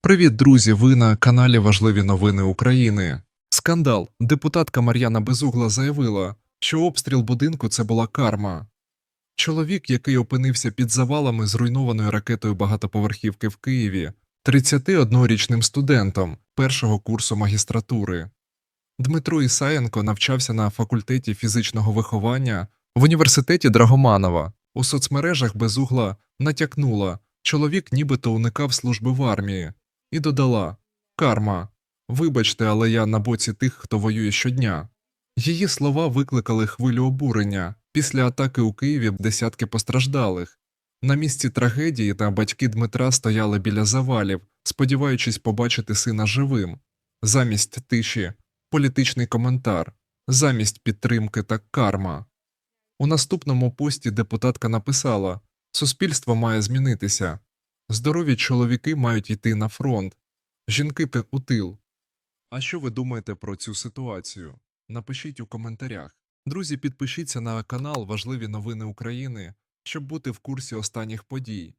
Привіт, друзі! Ви на каналі Важливі новини України. Скандал. Депутатка Мар'яна Безугла заявила, що обстріл будинку це була карма. Чоловік, який опинився під завалами зруйнованою ракетою багатоповерхівки в Києві, 31-річним студентом першого курсу магістратури. Дмитро Ісаєнко навчався на факультеті фізичного виховання в університеті Драгоманова. У соцмережах Безугла натякнула, чоловік нібито уникав служби в армії, і додала Карма. Вибачте, але я на боці тих, хто воює щодня. Її слова викликали хвилю обурення. Після атаки у Києві десятки постраждалих. На місці трагедії та батьки Дмитра стояли біля завалів, сподіваючись побачити сина живим. Замість тиші політичний коментар, замість підтримки та карма. У наступному пості депутатка написала Суспільство має змінитися. Здорові чоловіки мають йти на фронт, жінки у тил. А що ви думаєте про цю ситуацію? Напишіть у коментарях. Друзі, підпишіться на канал Важливі новини України, щоб бути в курсі останніх подій.